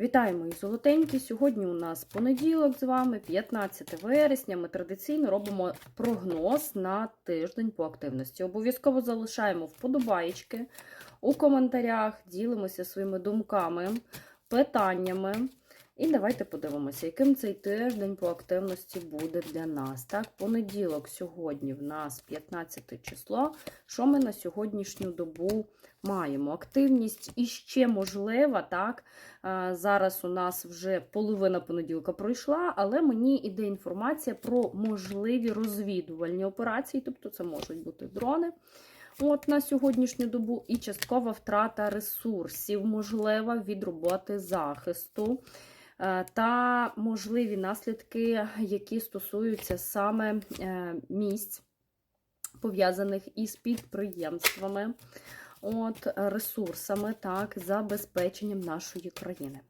Вітаю, мої золотенькі! Сьогодні у нас понеділок з вами, 15 вересня. Ми традиційно робимо прогноз на тиждень по активності. Обов'язково залишаємо вподобаєчки у коментарях, ділимося своїми думками, питаннями. І давайте подивимося, яким цей тиждень по активності буде для нас. Так, понеділок сьогодні в нас 15 число. Що ми на сьогоднішню добу маємо? Активність іще можлива, так? Зараз у нас вже половина понеділка пройшла, але мені йде інформація про можливі розвідувальні операції, тобто це можуть бути дрони. От на сьогоднішню добу і часткова втрата ресурсів, можлива від роботи захисту та можливі наслідки, які стосуються саме е, місць, пов'язаних із підприємствами, от, ресурсами, так, забезпеченням нашої країни.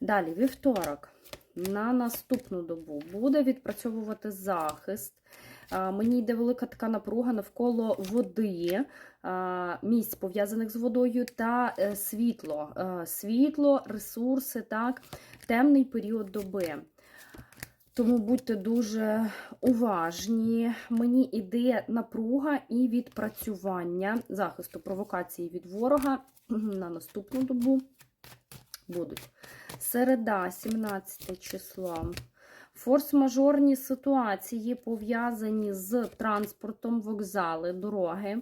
Далі, вівторок, на наступну добу буде відпрацьовувати захист. Мені йде велика така напруга навколо води, місць пов'язаних з водою та е, світло. Світло, ресурси, так, темний період доби. Тому будьте дуже уважні. Мені йде напруга і відпрацювання захисту провокації від ворога на наступну добу будуть. Середа, 17 число. Форс-мажорні ситуації пов'язані з транспортом, вокзали, дороги,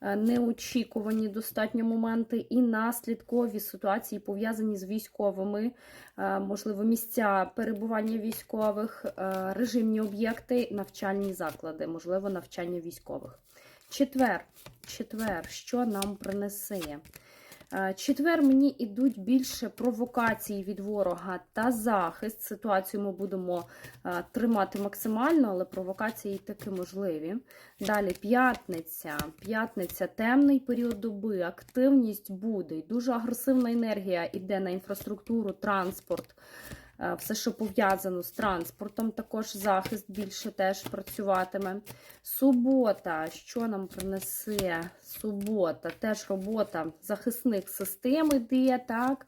е, неочікувані достатньо моменти і наслідкові ситуації пов'язані з військовими, е, можливо, місця перебування військових, е, режимні об'єкти, навчальні заклади, можливо, навчання військових. Четвер, четвер, що нам принесе? Е, Четвер мені йдуть більше провокації від ворога та захист. Ситуацію ми будемо е, тримати максимально, але провокації таки можливі. Далі п'ятниця. П'ятниця, темний період доби, активність буде. Дуже агресивна енергія йде на інфраструктуру, транспорт. Е, Все, що пов'язано з транспортом, також захист більше теж працюватиме. Субота, що нам принесе? Субота, теж робота захисних систем іде, так?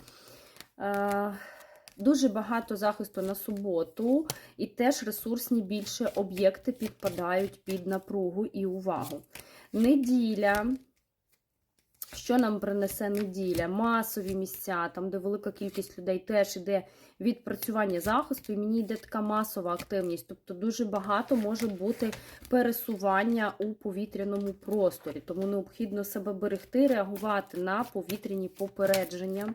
Е, Дуже багато захисту на суботу, і теж ресурсні більше об'єкти підпадають під напругу і увагу. Неділя. Що нам принесе неділя? Масові місця, там, де велика кількість людей теж іде відпрацювання захисту, і мені йде така масова активність. Тобто дуже багато може бути пересування у повітряному просторі. Тому необхідно себе берегти, реагувати на повітряні попередження.